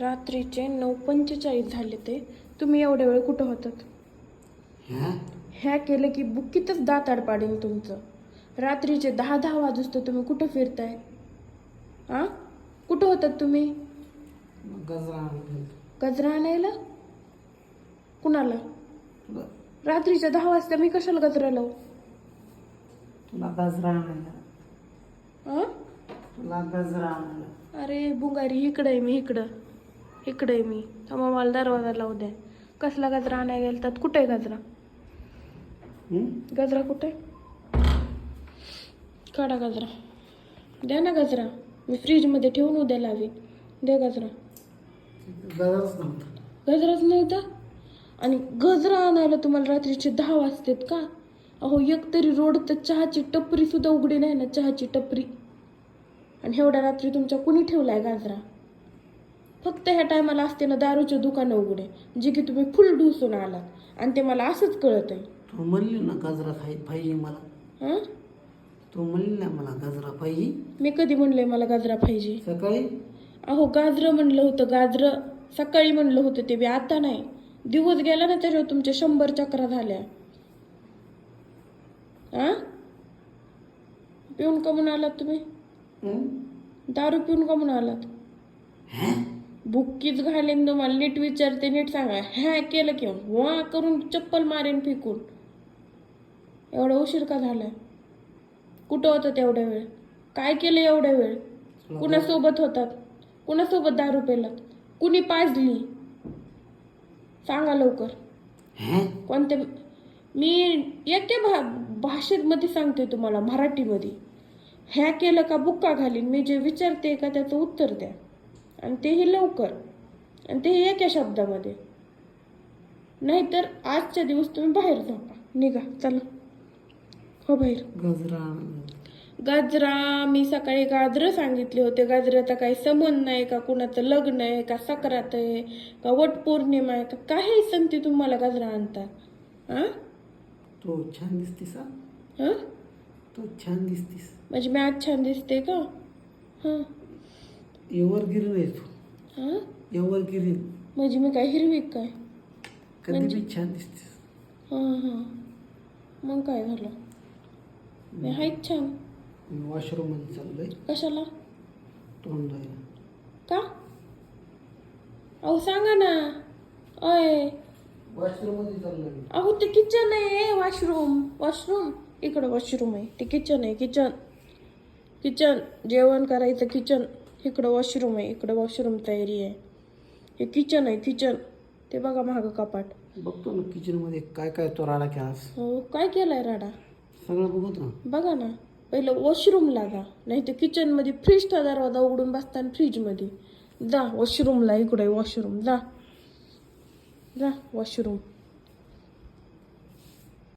रात्रीचे नऊ पंचेचाळीस झाले ते. तुम्ही एवढ्या वेळ कुठं होतात? ह्या? केलं की बुक्कीतच दाताड पाडेल तुमचं. रात्रीचे दहा दहा वाजूस तर तुम्ही कुठं फिरताय? आ? कुठं होतात तुम्ही? गजरा गजरा आणायला? कुणाला? रात्रीच्या दहा वाजता मी कशाला गजरा लावू? तुला गजरा आणायला. तुला गजरा आणायला. अरे बुंगारी इकडं आहे मी इकडं. इकडं मी. थांबा मला दरवाजा लावू द्या कसला गजरा आणायला गेला तर? कुठे गजरा? गजरा कुठे? काढा गजरा. द्या ना गजरा. मी फ्रीजमध्ये ठेवून उद्या लावीन. द्या गजरा. गजराच नव्हता. आणि गजरा आणायला तुम्हाला रात्रीचे दहा वाजतात का? अहो एक तरी रोड तर चहाची टपरी सुद्धा उघडी नाही ना चहाची टपरी. आणि एवढ्या रात्री तुमच्या कुणी ठेवलाय गाजरा? फक्त ह्या टायमाला असते ना दारूचे दुकानं उघडे जे की तुम्ही फुल ढुसून आलात. आणि ते मला असंच कळत आहे तू म्हणली ना गजरा खाई पाहिजे मला. हां? तू म्हणली ना मला गजरा पाहिजे मी कधी म्हणलंय मला गाजरा पाहिजे सकाळी? अहो गाजरं म्हणलं होतं गाजरं सकाळी म्हणलं होतं ते बी आता नाही. दिवस गेला ना त्याच्यावर तुमच्या शंभर चक्रा झाल्या. आ पिऊन कमून आलात तुम्ही? हं? दारू पिऊन कमून आलात. हॅ? बुक्कीच घालेन तुम्हाला नीट विचारते नीट सांगा. ह्या केलं की वा करून चप्पल मारेन फेकून. एवढा उशीर का झालाय? कुठं होतं तेवढ्या वेळ? काय केलं एवढ्या वेळ? कुणासोबत होतात? कुणासोबत दारू पेलात? कुणी पाजली? सांगा लवकर. हॅ? कोणत्या मी एके भा भाषेमध्ये सांगते तुम्हाला मराठीमध्ये. ह्या केलं का बुक्का घालीन? मी जे विचारते का त्याचं उत्तर द्या. आणि तेही लवकर. आणि तेही एका शब्दामध्ये. नाहीतर आजच्या दिवस तुम्ही बाहेर झोपा निघा चला. हो बाहेर. गजरा गाजरा मी सकाळी गाजरं सांगितले होते. गाजराचा काही संबंध नाही का? कुणाचं लग्न आहे का? सक्रात आहे का? वटपौर्णिमा आहे का? काही सण ते तुम्हाला गाजरा आणतात. हां तू छान दिसतीस हा? हां? तू छान दिसतीस. म्हणजे मी आज छान दिसते का? हां. एवर गिरी नाही तू हां? एवर म्हणजे मी काय हिरवी काय? कधी बी छान दिसतीस. हां हां. मग काय झालं? मी आहेच छान. मी वॉशरूममध्ये चाललोय. कशाला? तोंड धुवायला. का? अहो सांगा ना. अय. वॉशरूममध्ये चाललोय मी. अहो ते किचन आहे. वॉशरूम वॉशरूम इकडं वॉशरूम आहे. ते किचन आहे. किचन किचन जेवण करायचं किचन इकडं वॉशरूम आहे इकडं वॉशरूमचा एरिया आहे. हे किचन आहे किचन ते बघा महाग कपाट. बघतो ना किचनमध्ये काय काय तो राडा केलास हो काय केलंय राडा? सगळं बघतो ना. बघा ना पहिलं वॉशरूम लागा नाही तर किचनमध्ये फ्रीजचा दरवाजा उघडून बसताना फ्रीजमध्ये जा वॉशरूमला इकडे वॉशरूम जा. जा वॉशरूम